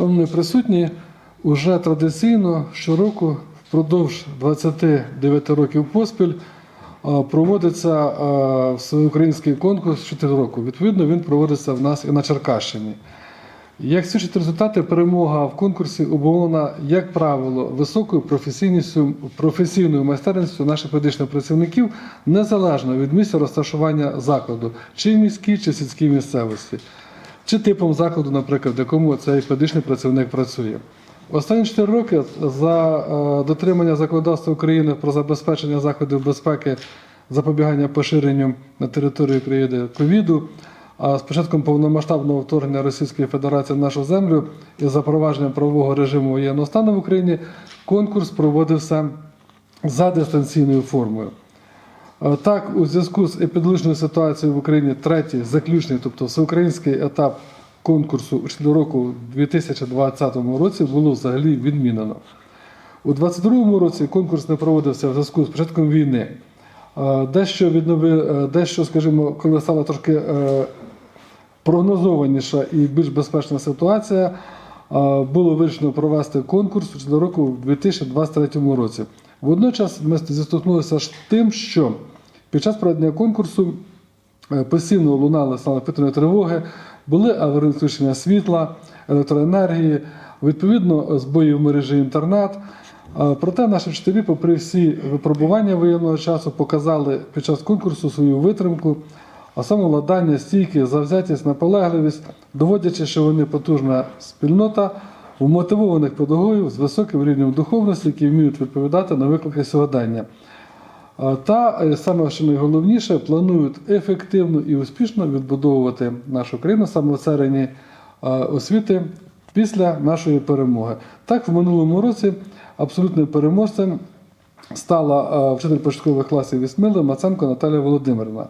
Шановні присутні, уже традиційно щороку впродовж 29 років поспіль проводиться всеукраїнський конкурс 4 року. Відповідно, він проводиться в нас і на Черкащині. Як свідчать результати, перемога в конкурсі обумовлена, як правило, високою професійністю, професійною майстерністю наших медичних працівників незалежно від місця розташування закладу, чи в міській, чи сільській місцевості, чи типом закладу, наприклад, в якому цей медичний працівник працює. Останні 4 роки за е, дотримання законодавства України про забезпечення заходів безпеки запобігання поширенню на території України ковіду. А з початком повномасштабного вторгнення Російської Федерації в нашу землю і запровадження правового режиму воєнного стану в Україні конкурс проводився за дистанційною формою. Так, у зв'язку з епідемічною ситуацією в Україні третій заключний, тобто всеукраїнський етап конкурсу у року у 2020 році було взагалі відмінено. У 2022 році конкурс не проводився в зв'язку з початком війни. Дещо віднови, е, дещо, скажімо, коли стала трошки е, прогнозованіша і більш безпечна ситуація, е, було вирішено провести конкурс до року в 2023 році. Водночас ми зіштовхнулися з тим, що під час проведення конкурсу е, постійно лунали сигнали повітряної тривоги, були аварійні відключення світла, електроенергії, відповідно, збої в мережі інтернет. Е, Проте наші вчителі, попри всі випробування воєнного часу, показали під час конкурсу свою витримку, а самовладання, стійки, завзятість, наполегливість, доводячи, що вони потужна спільнота вмотивованих педагогів з високим рівнем духовності, які вміють відповідати на виклики сьогодення. Та е, саме що найголовніше, планують ефективно і успішно відбудовувати нашу країну саме в царині освіти після нашої перемоги. Так, в минулому році абсолютним переможцем стала е, вчитель початкових класів Вісмили Маценко Наталія Володимирівна.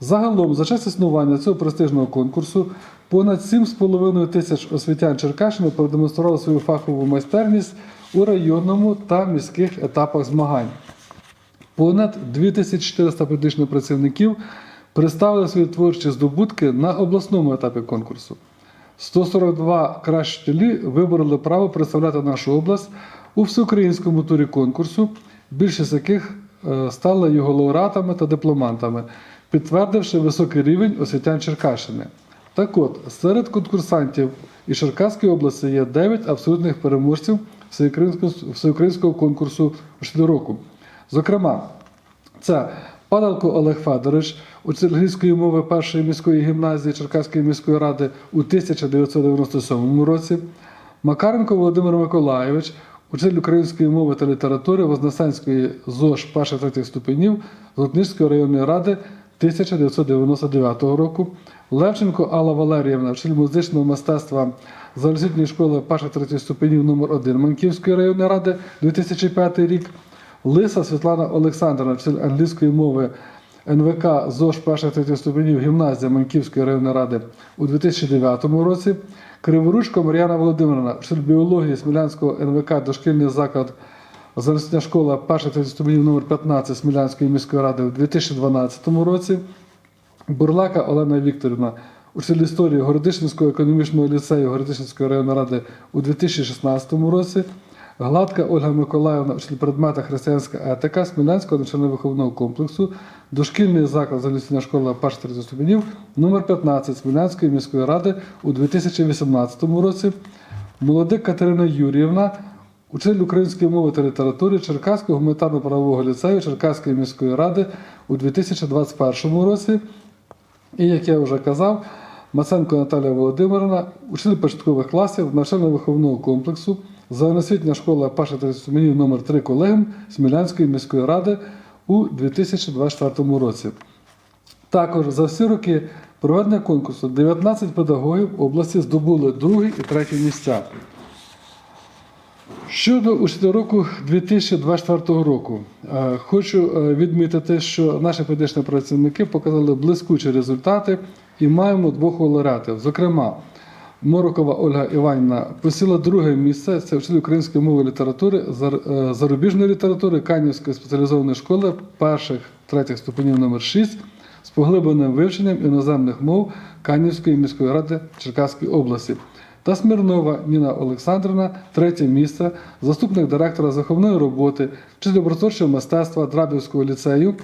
Загалом, за час існування цього престижного конкурсу, понад 7,5 тисяч освітян Черкащини продемонстрували свою фахову майстерність у районному та міських етапах змагань. Понад 2400 педагогічних працівників представили свої творчі здобутки на обласному етапі конкурсу. 142 кращі вчителі вибороли право представляти нашу область у всеукраїнському турі конкурсу, більшість яких е, стали його лауреатами та дипломантами, підтвердивши високий рівень освітян Черкащини. Так от, серед конкурсантів із Черкаської області є 9 абсолютних переможців всеукраїнського конкурсу року. Зокрема, це Падалко Олег Федорович, учитель англійської мови першої міської гімназії Черкаської міської ради у 1997 році, Макаренко Володимир Миколайович, учитель української мови та літератури Вознесенської ЗОЖ перших третіх ступенів Золотнижської районної ради 1999 року, Левченко Алла Валеріївна, вчитель музичного мистецтва загальноосвітньої школи перших третіх ступенів номер 1 Манківської районної ради 2005 рік, Лиса Світлана Олександровна, вчитель англійської мови НВК ЗОЖ перших третіх ступенів гімназія Манківської районної ради у 2009 році, Криворучко Мар'яна Володимирівна, вчитель біології Смілянського НВК дошкільний заклад Загальноосвітня школа перших третіх ступенів номер 15 Смілянської міської ради у 2012 році, Бурлака Олена Вікторівна, учитель історії Городишинського економічного ліцею Городишинської районної ради у 2016 році, Гладка Ольга Миколаївна, учитель предмета християнська етика Смілянського навчально-виховного комплексу, дошкільний заклад Залісня школа перших третіх ступенів номер 15 Смілянської міської ради у 2018 році, Молодик Катерина Юріївна, Учитель української мови та літератури Черкаського гуманітарно-правового ліцею Черкаської міської ради у 2021 році. І, як я вже казав, Маценко Наталія Володимирівна, учитель початкових класів навчально-виховного комплексу, загальноосвітня школа Паша Трисуменів номер 3 колегіум Смілянської міської ради у 2024 році. Також за всі роки проведення конкурсу 19 педагогів області здобули другі і треті місця. Щодо учителя року 2024 року, е, хочу е, відмітити, що наші педагогічні працівники показали блискучі результати і маємо двох лауреатів. Зокрема, Морокова Ольга Іванівна посіла друге місце. Це вчитель української мови і літератури, е, зарубіжної літератури Канівської спеціалізованої школи перших третіх ступенів номер 6 з поглибленим вивченням іноземних мов Канівської міської ради Черкаської області. та Смірнова Ніна Олександрівна, третє місце, заступник директора заховної роботи, вчитель образотворчого мистецтва Драбівського ліцею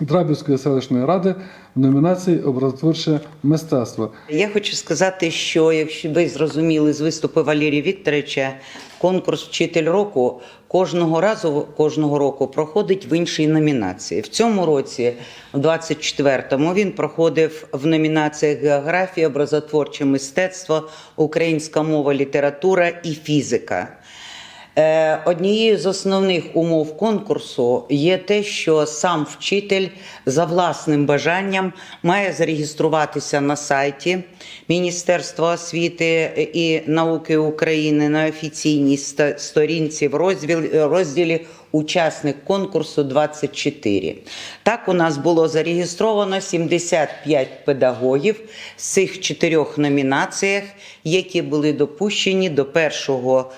Драбівської селищної ради в номінації Образотворче мистецтво. Я хочу сказати, що якщо ви зрозуміли з виступу Валерія Вікторовича, конкурс Вчитель року кожного разу кожного року проходить в іншій номінації. В цьому році, в 24-му, він проходив в номінаціях географія, образотворче мистецтво, українська мова, література і фізика. Е, Однією з основних умов конкурсу є те, що сам вчитель за власним бажанням має зареєструватися на сайті Міністерства освіти і науки України на офіційній сторінці в розділі, Учасник конкурсу 24. Так у нас було зареєстровано 75 педагогів з цих чотирьох номінаціях, які були допущені до першого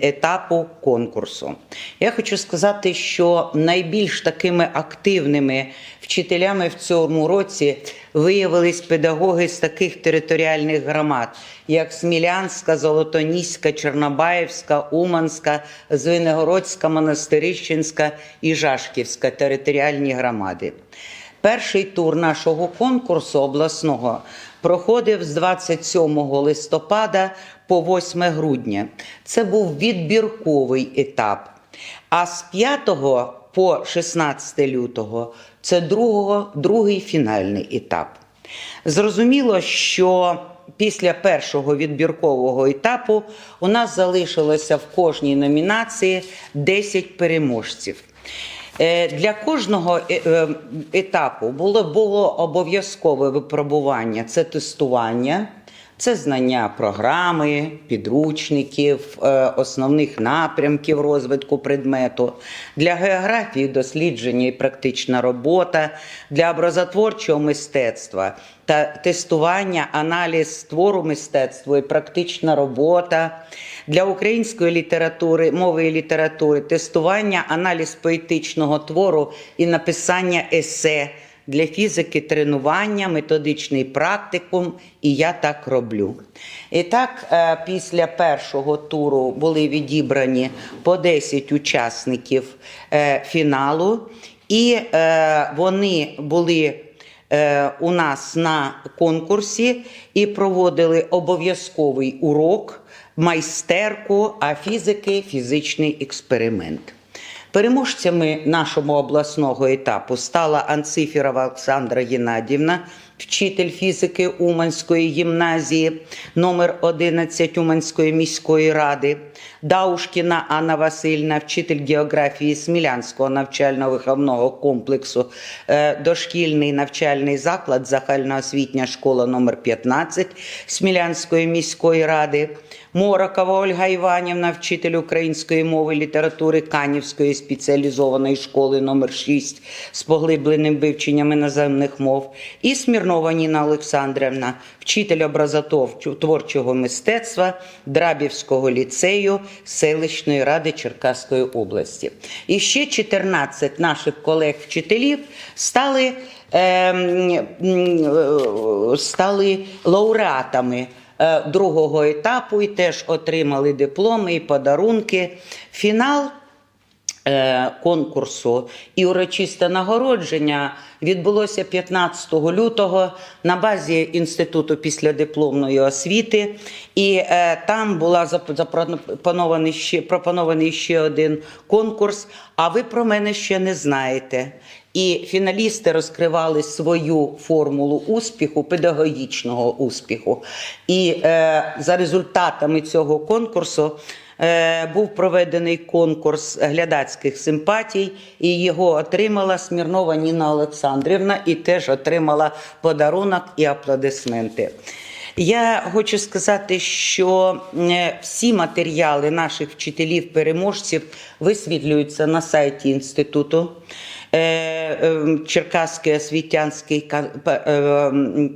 етапу конкурсу. Я хочу сказати, що найбільш такими активними вчителями в цьому році виявились педагоги з таких територіальних громад, як Смілянська, Золотоніська, Чорнобаївська, Уманська, Звенигородська, Монастирищенська і Жашківська територіальні громади. Перший тур нашого конкурсу обласного проходив з 27 листопада по 8 грудня. Це був відбірковий етап. А з 5 по 16 лютого це другого, другий фінальний етап. Зрозуміло, що після першого відбіркового етапу у нас залишилося в кожній номінації 10 переможців. Е, Для кожного е, е, етапу було, було обов'язкове випробування це тестування, це знання програми, підручників, е, основних напрямків розвитку предмету, для географії дослідження і практична робота, для образотворчого мистецтва та тестування, аналіз твору мистецтва і практична робота, для української літератури, мови і літератури, тестування, аналіз поетичного твору і написання есе. Для фізики тренування, методичний практикум, і я так роблю. І так, е, після першого туру були відібрані по 10 учасників е, фіналу, і е, вони були у нас на конкурсі і проводили обов'язковий урок, майстерку, а фізики фізичний експеримент. Переможцями нашого обласного етапу стала Анцифірова Олександра Геннадівна, вчитель фізики Уманської гімназії номер 11 Уманської міської ради, Даушкіна Анна Васильівна, вчитель географії Смілянського навчально-виховного комплексу, е, дошкільний навчальний заклад, загальноосвітня школа номер 15 Смілянської міської ради. Морокова Ольга Іванівна, вчитель української мови і літератури Канівської спеціалізованої школи номер 6 з поглибленим вивченням іноземних мов, і Смірнова Ніна Олександрівна, вчитель образотворчого мистецтва Драбівського ліцею селищної ради Черкаської області. І ще 14 наших колег-вчителів стали, ем, е, стали лауреатами е, другого етапу і теж отримали дипломи і подарунки. Фінал конкурсу і урочисте нагородження відбулося 15 лютого на базі Інституту післядипломної освіти. І е, там була зап- запропонований пропонований ще один конкурс. А ви про мене ще не знаєте. І фіналісти розкривали свою формулу успіху, педагогічного успіху. І е, за результатами цього конкурсу е, був проведений конкурс глядацьких симпатій, і його отримала Смірнова Ніна Олександрівна і теж отримала подарунок і аплодисменти. Я хочу сказати, що е, всі матеріали наших вчителів-переможців висвітлюються на сайті інституту. Е, е, Черкаський освітянський е,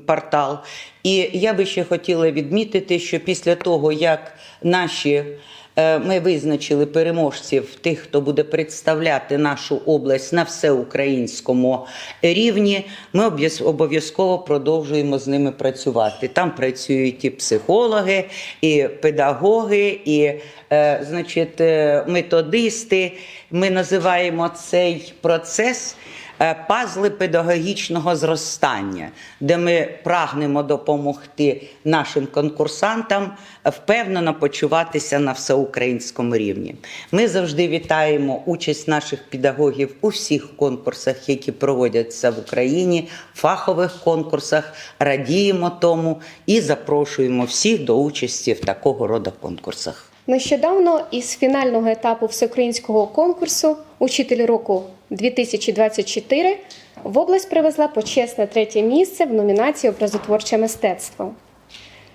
портал. І я би ще хотіла відмітити, що після того, як наші е, ми визначили переможців тих, хто буде представляти нашу область на всеукраїнському рівні. Ми обов'язково продовжуємо з ними працювати. Там працюють і психологи, і педагоги, і е, значить, е, методисти. Ми називаємо цей процес е, пазли педагогічного зростання, де ми прагнемо допомогти нашим конкурсантам впевнено почуватися на всеукраїнському рівні. Ми завжди вітаємо участь наших педагогів у всіх конкурсах, які проводяться в Україні, фахових конкурсах, радіємо тому і запрошуємо всіх до участі в такого роду конкурсах. Нещодавно із фінального етапу всеукраїнського конкурсу Учитель року 2024 в область привезла почесне третє місце в номінації Образотворче мистецтво.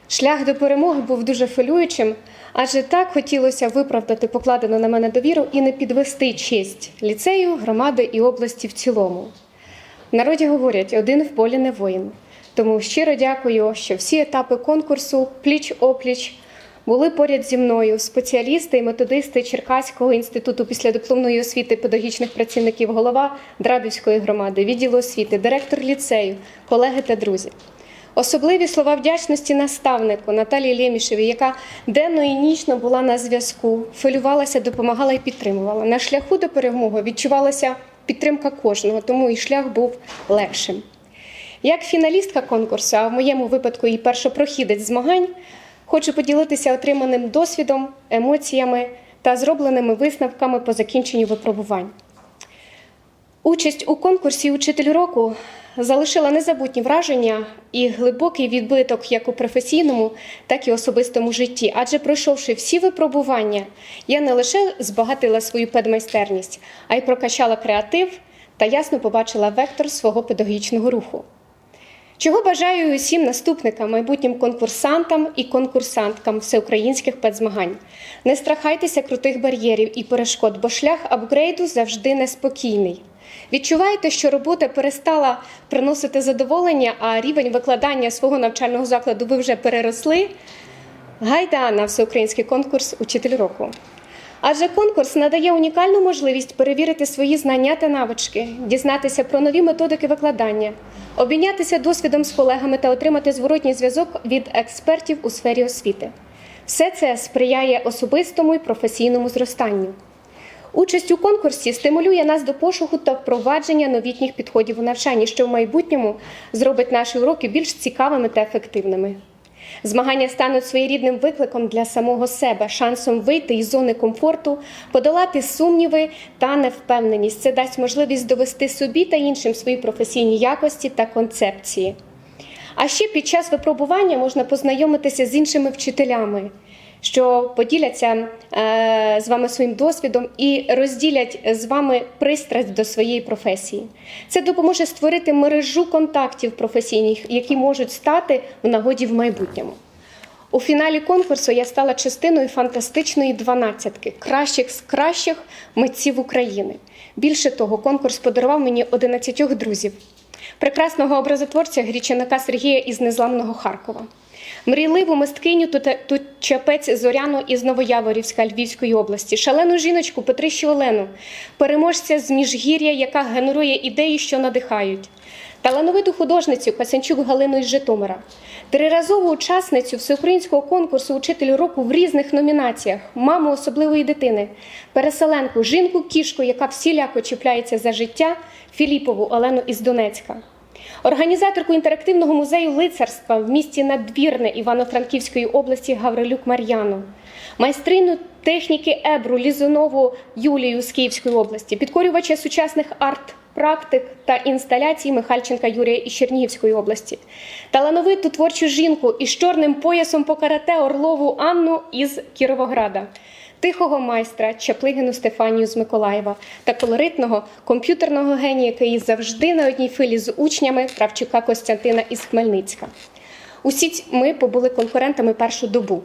Шлях до перемоги був дуже хвилюючим, адже так хотілося виправдати покладену на мене довіру і не підвести честь ліцею, громади і області в цілому. В народі говорять, один в полі не воїн. Тому щиро дякую, що всі етапи конкурсу пліч-опліч були поряд зі мною спеціалісти і методисти Черкаського інституту післядипломної освіти педагогічних працівників, голова Драдівської громади, відділу освіти, директор ліцею, колеги та друзі. Особливі слова вдячності наставнику Наталії Лємішевій, яка денно і нічно була на зв'язку, хвилювалася, допомагала і підтримувала. На шляху до перемоги відчувалася підтримка кожного, тому і шлях був легшим. Як фіналістка конкурсу, а в моєму випадку і першопрохідець змагань, хочу поділитися отриманим досвідом, емоціями та зробленими висновками по закінченню випробувань. Участь у конкурсі Учитель року залишила незабутні враження і глибокий відбиток як у професійному, так і особистому житті. Адже пройшовши всі випробування, я не лише збагатила свою педмайстерність, а й прокачала креатив та ясно побачила вектор свого педагогічного руху. Чого бажаю усім наступникам, майбутнім конкурсантам і конкурсанткам всеукраїнських педзмагань. Не страхайтеся крутих бар'єрів і перешкод, бо шлях апгрейду завжди неспокійний. Відчуваєте, що робота перестала приносити задоволення, а рівень викладання свого навчального закладу ви вже переросли. Гайда на всеукраїнський конкурс Учитель року. Адже конкурс надає унікальну можливість перевірити свої знання та навички, дізнатися про нові методики викладання, обмінятися досвідом з колегами та отримати зворотній зв'язок від експертів у сфері освіти. Все це сприяє особистому і професійному зростанню. Участь у конкурсі стимулює нас до пошуку та впровадження новітніх підходів у навчанні, що в майбутньому зробить наші уроки більш цікавими та ефективними. Змагання стануть своєрідним викликом для самого себе, шансом вийти із зони комфорту, подолати сумніви та невпевненість. Це дасть можливість довести собі та іншим свої професійні якості та концепції. А ще під час випробування можна познайомитися з іншими вчителями, що поділяться е, з вами своїм досвідом і розділять з вами пристрасть до своєї професії. Це допоможе створити мережу контактів професійних, які можуть стати в нагоді в майбутньому. У фіналі конкурсу я стала частиною фантастичної дванадцятки кращих з кращих митців України. Більше того, конкурс подарував мені 11 друзів, прекрасного образотворця Грічаника Сергія із незламного Харкова. Мрійливу мисткиню тут чапець Зоряну із Новояворівська Львівської області, шалену жіночку Петрищу Олену, переможця з Міжгір'я, яка генерує ідеї, що надихають, талановиту художницю Касянчук Галину із Житомира, триразову учасницю всеукраїнського конкурсу Учитель року в різних номінаціях, маму особливої дитини, переселенку, жінку кішку, яка всіляко чіпляється за життя, Філіпову Олену із Донецька. Організаторку інтерактивного музею лицарства в місті Надвірне Івано-Франківської області Гаврилюк Мар'яну, майстрину техніки Ебру Лізунову Юлію з Київської області, підкорювача сучасних арт-практик та інсталяцій Михальченка Юрія із Чернігівської області, талановиту творчу жінку із чорним поясом по карате Орлову Анну із Кіровограда тихого майстра Чаплигину Стефанію з Миколаєва та колоритного комп'ютерного генія, який завжди на одній хвилі з учнями Кравчука Костянтина із Хмельницька. Усі ми побули конкурентами першу добу.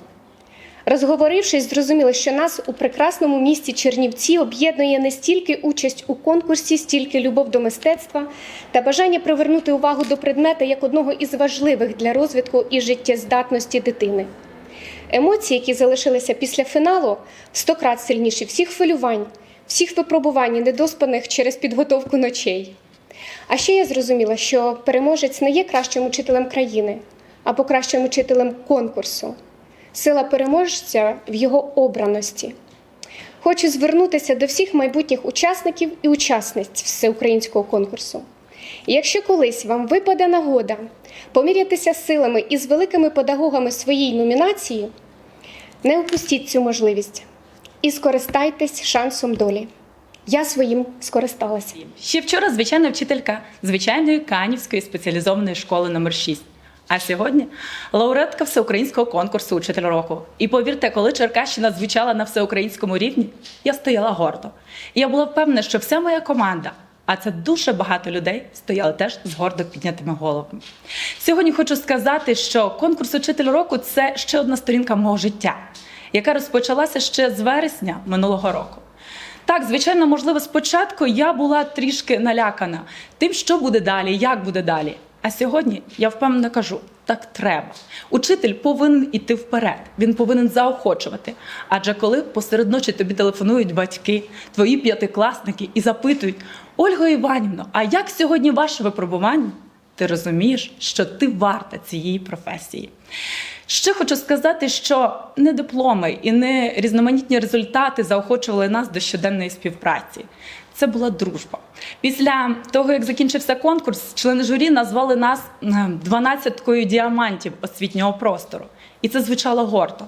Розговорившись, зрозуміли, що нас у прекрасному місті Чернівці об'єднує не стільки участь у конкурсі, стільки любов до мистецтва та бажання привернути увагу до предмета як одного із важливих для розвитку і життєздатності дитини. Емоції, які залишилися після фіналу, в сто крат сильніші всіх хвилювань, всіх випробувань, недоспаних через підготовку ночей. А ще я зрозуміла, що переможець не є кращим учителем країни, або кращим учителем конкурсу. Сила переможця в його обраності. Хочу звернутися до всіх майбутніх учасників і учасниць всеукраїнського конкурсу. Якщо колись вам випаде нагода помірятися силами із великими педагогами своєї номінації, не упустіть цю можливість і скористайтесь шансом долі. Я своїм скористалася. Ще вчора звичайна вчителька звичайної Канівської спеціалізованої школи номер 6 А сьогодні лауреатка всеукраїнського конкурсу Учитель року. І повірте, коли Черкащина звучала на всеукраїнському рівні, я стояла гордо. І я була впевнена, що вся моя команда, а це дуже багато людей, стояли теж з гордо піднятими головами. Сьогодні хочу сказати, що конкурс Учитель року це ще одна сторінка мого життя, яка розпочалася ще з вересня минулого року. Так, звичайно, можливо, спочатку я була трішки налякана тим, що буде далі, як буде далі. А сьогодні я впевнено кажу: так треба. Учитель повинен іти вперед, він повинен заохочувати. Адже коли посеред ночі тобі телефонують батьки, твої п'ятикласники і запитують: Ольга Іванівна, а як сьогодні ваше випробування? Ти розумієш, що ти варта цієї професії. Ще хочу сказати, що не дипломи і не різноманітні результати заохочували нас до щоденної співпраці. Це була дружба. Після того, як закінчився конкурс, члени журі назвали нас дванадцяткою діамантів освітнього простору. І це звучало гордо.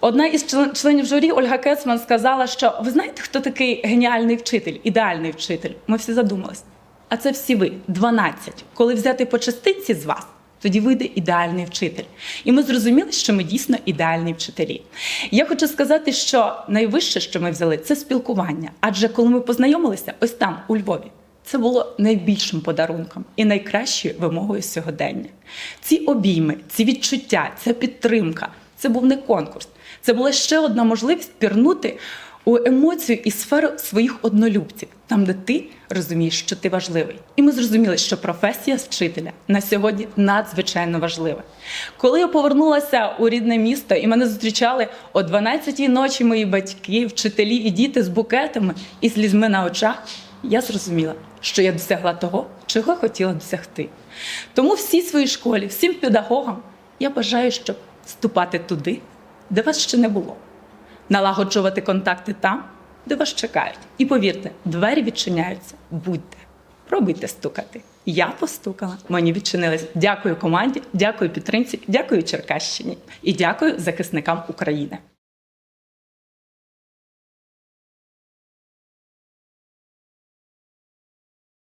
Одна із членів журі Ольга Кецман сказала, що ви знаєте, хто такий геніальний вчитель, ідеальний вчитель? Ми всі задумались. А це всі ви, 12. Коли взяти по частинці з вас, тоді вийде ідеальний вчитель. І ми зрозуміли, що ми дійсно ідеальні вчителі. Я хочу сказати, що найвище, що ми взяли, це спілкування. Адже коли ми познайомилися ось там, у Львові, це було найбільшим подарунком і найкращою вимогою сьогодення. Ці обійми, ці відчуття, ця підтримка це був не конкурс, це була ще одна можливість пірнути у емоцію і сферу своїх однолюбців, там, де ти розумієш, що ти важливий. І ми зрозуміли, що професія вчителя на сьогодні надзвичайно важлива. Коли я повернулася у рідне місто і мене зустрічали о 12-й ночі мої батьки, вчителі і діти з букетами і слізьми на очах, я зрозуміла, що я досягла того, чого хотіла досягти. Тому всій своїй школі, всім педагогам я бажаю, щоб вступати туди, де вас ще не було налагоджувати контакти там, де вас чекають. І повірте, двері відчиняються. Будьте, пробуйте стукати. Я постукала, мені відчинились. Дякую команді, дякую підтримці, дякую Черкащині і дякую захисникам України.